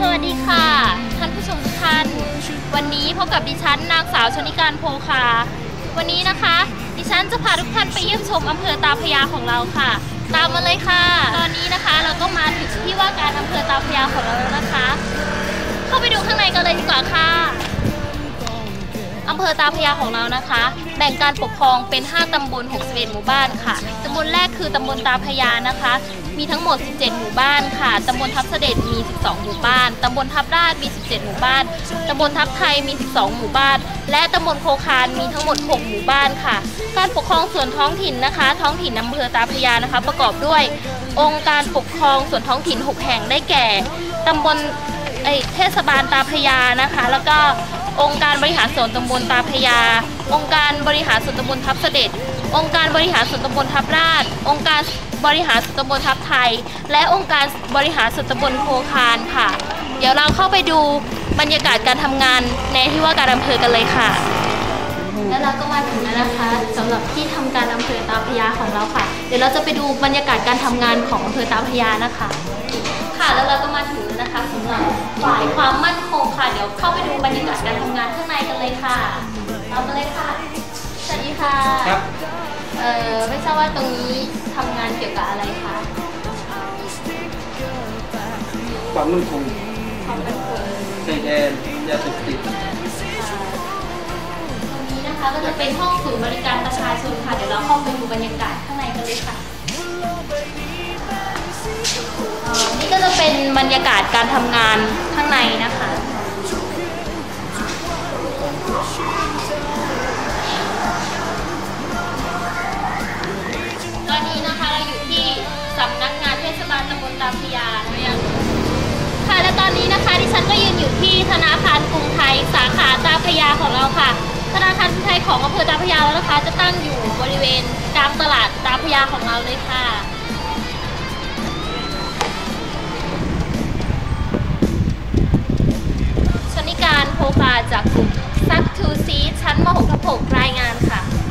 สวัสดีค่ะ ท่านผู้ชมทุกท่าน วันนี้พบกับดิฉันนางสาวชนิการโพคา วันนี้นะคะ ดิฉันจะพาทุกท่านไปเยี่ยมชมอำเภอตาพยาของเราค่ะ ตามมาเลยค่ะ ตอนนี้าภอตาพยาของเราแล้วนะคะ เข้าไปดูข้างในกันเลยดีกว่าค่ะ ภอตาพยาของเรานะคะ แบ่งการปกครองเป็น 5 ตำบล 61 หมู่บ้านค่ะ ตำบลแรกคือตำบลตาพยานะคะ มีทั้งหมด 17 หมู่บ้านค่ะ ตำบลทับเสด็จมี 12 หมู่บ้าน ตำบลทับราชมี 17 หมู่บ้าน ตำบลทับไทยมี 12 หมู่บ้าน และตำบลโคคานมีทั้งหมด 6 หมู่บ้านค่ะ การปกครองส่วนท้องถิ่นนะคะ ท้องถิ่นอำเภอตาพยานะคะ ประกอบด้วย องค์การปกครองส่วนท้องถิ่น 6 แห่งได้แก่ ตำบลเทศบาลตาพยานะคะ แล้วก็ องค์การบริหารส่วนตำบลตาพยา องค์การบริหารส่วนตำบลทับเสด็จ องค์การบริหารส่วนตำบลทับราช องค์การบริหารส่วนตำบลทับไทย และองค์การบริหารส่วนตำบลโคคานค่ะ เดี๋ยวเราเข้าไปดูบรรยากาศการทำงานในที่ว่าการอำเภอกันเลยค่ะ แล้วเราก็มาถึงแล้วนะคะสำหรับที่ทำการอำเภอตาพยาของเราค่ะ เดี๋ยวเราจะไปดูบรรยากาศการทำงานของอำเภอตาพยานะคะ ค่ะ แล้วเราก็มาถึงแล้วนะคะสำหรับฝ่ายความมั่นคงค่ะ เดี๋ยวเข้าไปดูบรรยากาศการทำงานข้างในกันเลยค่ะเอามาเลยค่ะ สวัสดีค่ะครับเอ่อไม่ทราบว่าตรงนี้ทำงานเกี่ยวกับอะไรคะ ความมั่นคงความมั่นคง ชายแดนยาเสพติดค่ะตรงนี้นะคะก็จะเป็นห้องศูนย์บริการประชาชนค่ะ เดี๋ยวเราเข้าไปดูบรรยากาศข้างในกันเลยค่ะ บรรยากาศการทำงานข้างในนะคะ ตอนนี้นะคะเราอยู่ที่สำนักงานเทศบาลตำบลตาพยานะคะค่ะและตอนนี้นะคะดิฉันก็ยืนอยู่ที่ธนาคารกรุงไทยสาขาตาพยาของเราค่ะ ธนาคารกรุงไทยของอำเภอตาพยาแล้วนะคะ จะตั้งอยู่บริเวณกลางตลาดตาพยาของเราเลยค่ะ ฟารโพคาจากกลุ่มซักทูซีชั้นม .6 ทับ6รายงานค่ะ